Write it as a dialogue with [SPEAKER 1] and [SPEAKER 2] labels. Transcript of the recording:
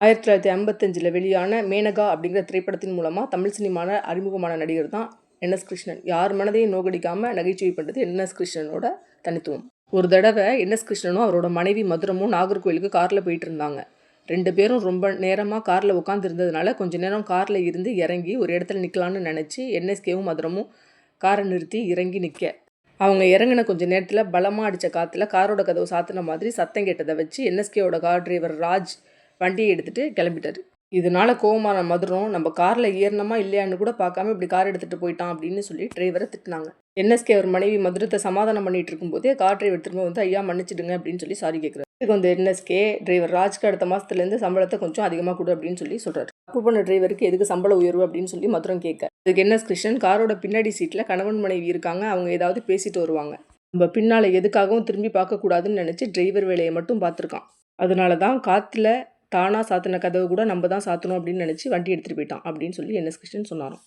[SPEAKER 1] ஆயிரத்தி தொள்ளாயிரத்தி ஐம்பத்தஞ்சில் வெளியான மேனகா அப்படிங்கிற திரைப்படத்தின் மூலமாக தமிழ் சினிமான அறிமுகமான நடிகர் தான் என்எஸ் கிருஷ்ணன். யார் மனதையும் நோகடிக்காமல் நகைச்சுவை பண்ணுறது என்எஸ் கிருஷ்ணனோட தனித்துவம். ஒரு தடவை என்எஸ் கிருஷ்ணனும் அவரோட மனைவி மதுரமும் நாகர்கோயிலுக்கு காரில் போயிட்டு இருந்தாங்க. ரெண்டு பேரும் ரொம்ப நேரமாக காரில் உட்காந்துருந்ததுனால கொஞ்ச நேரம் காரில் இருந்து இறங்கி ஒரு இடத்துல நிற்கலான்னு நினச்சி என்எஸ்கேவும் மதுரமும் காரை நிறுத்தி இறங்கி நிற்க அவங்க இறங்கின கொஞ்ச நேரத்தில் பலமாக அடித்த காற்றுல காரோட கதவு சாத்தின மாதிரி சத்தம் கேட்டதை வச்சு என்எஸ்கேவோட கார் டிரைவர் ராஜ் வண்டியை எடுத்துகிட்டு கிளம்பிட்டாரு. இதனால கோவமான மதுரம் நம்ம காரில் ஏறினமா இல்லையான்னு கூட பார்க்காம இப்படி கார் எடுத்துகிட்டு போயிட்டான் அப்படின்னு சொல்லி டிரைவரை திட்டினாங்க. என்எஸ்கே அவர் மனைவி மதுரத்தை சமாதானம் பண்ணிட்டு இருக்கும்போதே கார் டிரைவர் திரும்ப வந்து ஐயா மன்னிச்சிடுங்க அப்படின்னு சொல்லி சாரி கேட்குறாரு இதுக்கு வந்து என்எஸ்கே டிரைவர் ராஜ்க்கு அடுத்த மாதத்துலேருந்து சம்பளத்தை கொஞ்சம் அதிகமாக கொடு அப்படின்னு சொல்லி சொல்கிறார் தப்பு பண்ண டிரைவருக்கு எதுக்கு சம்பள உயர்வு அப்படின்னு சொல்லி மதுரம் கேட்க. இதுக்கு என்எஸ் கிருஷ்ணன் காரோட பின்னாடி சீட்டில் கணவன் மனைவி இருக்காங்க அவங்க ஏதாவது பேசிட்டு வருவாங்க. நம்ம பின்னால் எதுக்காகவும் திரும்பி பார்க்கக்கூடாதுன்னு நினச்சி டிரைவர் வேலையை மட்டும் பார்த்துருக்கான். அதனால தான் காற்றுல தானாக சாத்தின கதவு கூட நம்ம தான் சாத்தணும் அப்படின்னு நினச்சி வண்டி எடுத்துகிட்டு போயிட்டான் அப்படின்னு சொல்லி என்எஸ் கிருஷ்ணன் சொன்னாராம்.